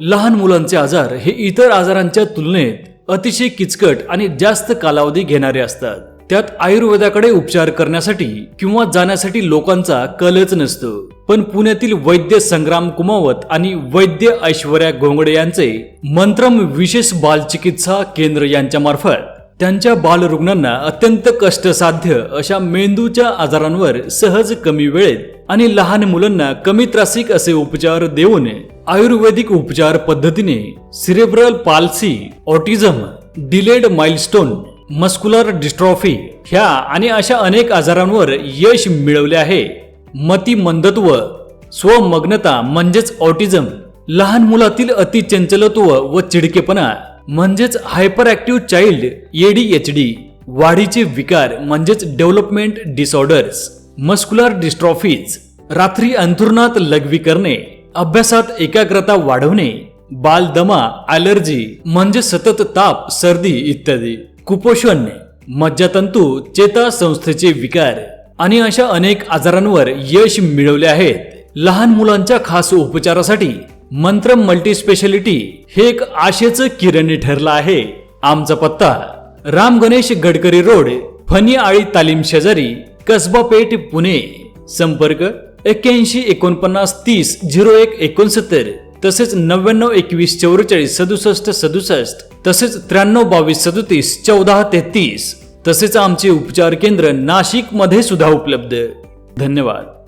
लहान मुलांचे आजार हे इतर आजारांच्या तुलनेत अतिशय किचकट आणि जास्त कालावधी घेणारे असतात. त्यात आयुर्वेदाकडे उपचार करण्यासाठी किंवा जाण्यासाठी लोकांचा कलच नसतो. पण पुण्यातील वैद्य संग्राम कुमावत आणि वैद्य ऐश्वर्या घोंगडे यांचे मंत्रम विशेष बालचिकित्सा केंद्र यांच्या मार्फत त्यांच्या बालरुग्णांना अत्यंत कष्टसाध्य अशा मेंदूच्या आजारांवर सहज कमी वेळेत आणि लहान मुलांना कमी त्रासिक असे उपचार देऊन आयुर्वेदिक उपचार पद्धतीने cerebral palsy autism delayed milestone muscular dystrophy ह्या आणि अशा अनेक आजारांवर यश मिळवले आहे. मती मंदत्व स्वमग्नता म्हणजेच ऑटिझम लहान मुलातील अतिचंचलत्व व चिडकेपणा म्हणजेच hyper active child H D वाढीचे विकार म्हणजेच डेव्हलपमेंट डिसऑर्डर्स मस्कुलर डिस्ट्रॉफीज रात्री अंथरुणात लघवी करणे अभ्यासात एकाग्रता वाढवणे बालदमा ॲलर्जी म्हणजे सतत ताप सर्दी इत्यादी. कुपोषण मज्जातंतू चेता संस्थेचे विकार आणि अशा अनेक आजारांवर यश मिळवले आहेत. लहान मुलांच्या खास उपचारासाठी मंत्र मल्टी स्पेशालिटी हे एक आशेचं किरणी ठरलं आहे. आमचा पत्ता राम गणेश गडकरी रोड फनी आळी तालीम शेजारी कसबा पेठ पुणे. संपर्क एक्क्याऐंशी एकोणपन्नास तीस झिरो एक एकोणसत्तर तसेच नव्याण्णव एकवीस चौवेचाळीस सदुसष्ट सदुसष्ट तसेच त्र्याण्णव बावीस सदोतीस चौदा तेहतीस तसेच आमचे उपचार केंद्र नाशिकमध्ये सुद्धा उपलब्ध. धन्यवाद.